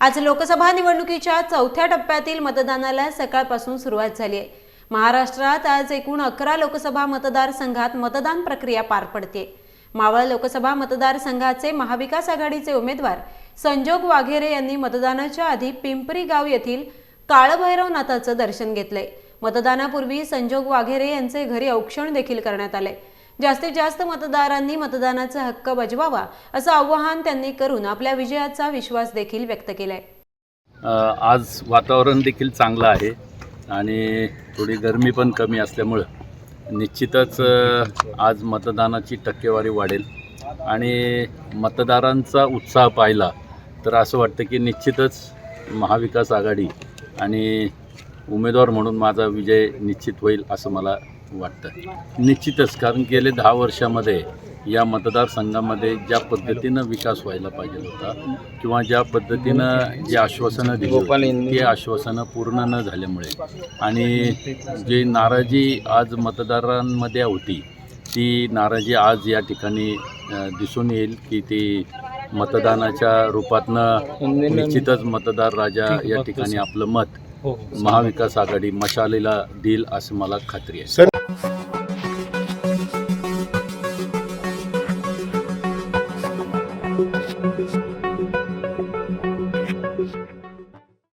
आज लोकसभा निवडणुकीच्या चौथ्या टप्प्यातील मतदानाला सकाळपासून सुरुवात झाली आहे. महाराष्ट्रात आज एकूण अकरा लोकसभा मतदारसंघात मतदान प्रक्रिया पार पडते. मावळ लोकसभा मतदारसंघाचे महाविकास आघाडीचे उमेदवार संजोग वाघेरे यांनी मतदानाच्या आधी पिंपरी गाव येथील काळभैरवनाथाचं दर्शन घेतलंय. मतदानापूर्वी संजोग वाघेरे यांचे घरी औक्षण देखील करण्यात आले जास्तीत जास्त मतदारांनी मतदानाचा हक्क बजवावा असं आवाहन त्यांनी करून आपल्या विजयाचा विश्वास देखील व्यक्त केलाय. आज वातावरण देखील चांगलं आहे आणि थोडी गरमी पण कमी असल्यामुळं निश्चितच आज मतदानाची टक्केवारी वाढेल. आणि मतदारांचा उत्साह पाहिला तर असं वाटतं की निश्चितच महाविकास आघाडी आणि उमेदवार म्हणून माझा विजय निश्चित होईल असं मला वाटतं. निश्चितच कारण गेले दहा वर्षामध्ये या मतदारसंघामध्ये ज्या पद्धतीनं विकास व्हायला पाहिजे होता किंवा ज्या पद्धतीनं जी आश्वासनं दिली ती आश्वासनं पूर्ण न झाल्यामुळे. आणि जी नाराजी आज मतदारांमध्ये होती ती नाराजी आज या ठिकाणी दिसून येईल की ती मतदानाच्या रूपातनं निश्चितच मतदार राजा या ठिकाणी आपलं मत हो. महाविकास आघाडी मशालीला देईल असं मला खात्री आहे. सर